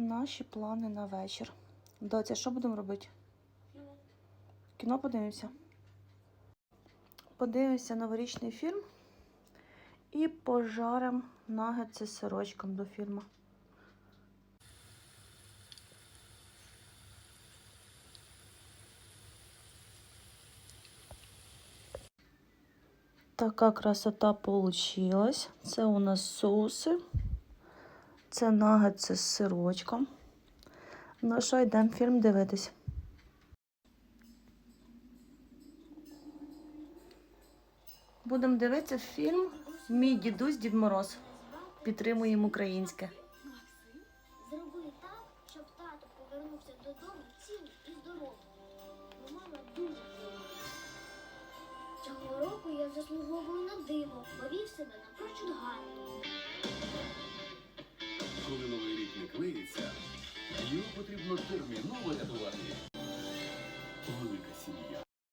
Наші плани на вечір. Доця, що будемо робити? Кіно подивимося. Подивимося новорічний фільм і пожаримо нагетси сирочком до фільму. Така красота получилась. Це у нас соуси. Це нагетси з сирочком. Ну що, йдемо фільм дивитись. Будемо дивитися фільм Мій дідусь Дід Мороз. Підтримуємо українське. Зроби так, щоб тато повернувся додому цілий і здоровий. Мама дуже. Цього року я заслуговую Коли новий рік не клеїться, його потрібно терміново рятувати. Велика сім'я.